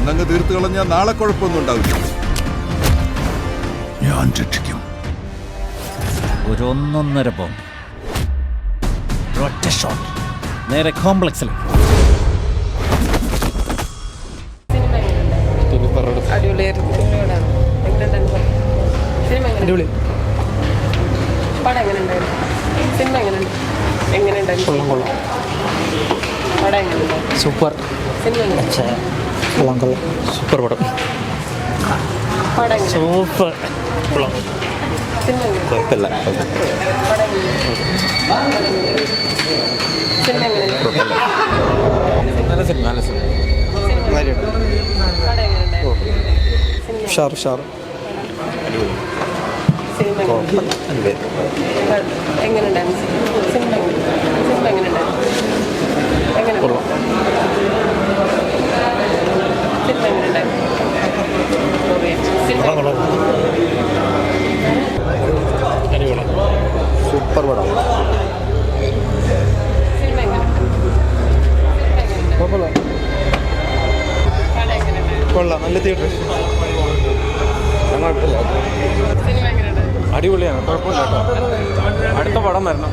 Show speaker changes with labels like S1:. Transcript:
S1: ഇന്നങ്ങ് തീർത്തു കളഞ്ഞാൽ നാളെ കുഴപ്പമൊന്നും ഉണ്ടാവില്ല. ഞാൻ രക്ഷിക്കും.
S2: ഒരു ഒന്നൊന്നര ബോംബ്. ഒറ്റ ഷോട്ട് നേരെ കോംപ്ലക്സിൽ
S3: അടിപൊളിയായിരുന്നു. സിനിമ എങ്ങനെ? സിനിമ എങ്ങനെയുണ്ടായിരുന്നു? പടം എങ്ങനെയുണ്ടായിരുന്നു
S4: സൂപ്പർ.
S3: സിനിമ എങ്ങനെ?
S4: കൊള്ളാം കൊള്ളാം. സൂപ്പർ പടം. സൂപ്പർ. കൊള്ളാം. കുഴപ്പമില്ല. നല്ല സിനിമ നല്ല സിനിമ
S3: പടം എങ്ങനെയുണ്ടായിരുന്നു സിനിമ
S4: ഷാർ ഷാർ
S3: സിനിമ എങ്ങനെ എങ്ങനെയുണ്ടായിരുന്നു സിനിമ എങ്ങനെ സിനിമ എങ്ങനെയുണ്ടായിരുന്നു എങ്ങനെ സിനിമ എങ്ങനെയുണ്ടായിരുന്നു സിനിമ
S4: സൂപ്പർ പടം. കൊള്ളാം. നല്ല തിയേറ്റർ. അടിപൊളിയാണ്. കുഴപ്പമില്ല കേട്ടോ. അടുത്ത പടം വരണം.